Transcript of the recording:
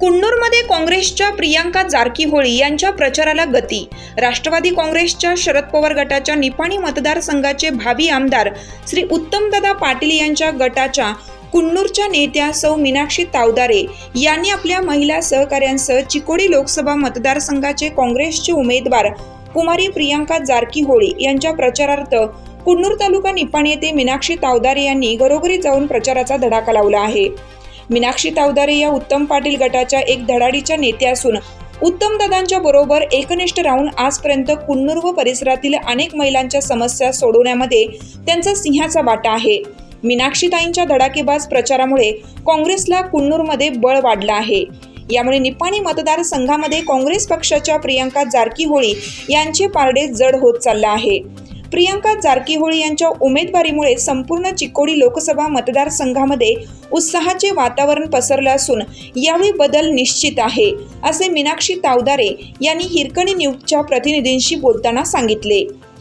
कुन्नूरमध्ये काँग्रेसच्या प्रियांका जारकीहोळी यांच्या प्रचाराला गती. राष्ट्रवादी काँग्रेसच्या शरद पवार गटाच्या निपाणी मतदारसंघाचे भावी आमदार श्री उत्तमदादा पाटील यांच्या गटाच्या कुन्नूरच्या नेत्या सौ मीनाक्षी तावदारे यांनी आपल्या महिला सहकाऱ्यांसह चिकोडी लोकसभा मतदारसंघाचे काँग्रेसचे उमेदवार कुमारी प्रियांका जारकीहोळी यांच्या प्रचारार्थ कुन्नूर तालुका निपाणी येथे मीनाक्षी तावदारे यांनी घरोघरी जाऊन प्रचाराचा धडाका लावला आहे. मीनाक्षी तावदारे या उत्तम पाटील गटाच्या एक धडाडीच्या नेत्या असून उत्तम दादांच्या बरोबर एकनिष्ठ राहून आजपर्यंत कुन्नूर व परिसरातील अनेक महिलांच्या समस्या सोडवण्यामध्ये त्यांचा सिंहाचा वाटा आहे. मीनाक्षीताईंच्या धडाकेबाज प्रचारामुळे काँग्रेसला कुन्नूरमध्ये बळ वाढलं आहे. यामुळे निपाणी मतदारसंघामध्ये काँग्रेस पक्षाच्या प्रियांका जारकीहोळी यांचे पारडे जड होत चाललं आहे. प्रियांका जारकीहोळी यांच्या उमेदवारीमुळे संपूर्ण चिकोडी लोकसभा मतदारसंघामध्ये उत्साहाचे वातावरण पसरलं असून यावेळी बदल निश्चित आहे असे मीनाक्षी तावदारे यांनी हिरकणी न्यूजच्या प्रतिनिधींशी बोलताना सांगितले.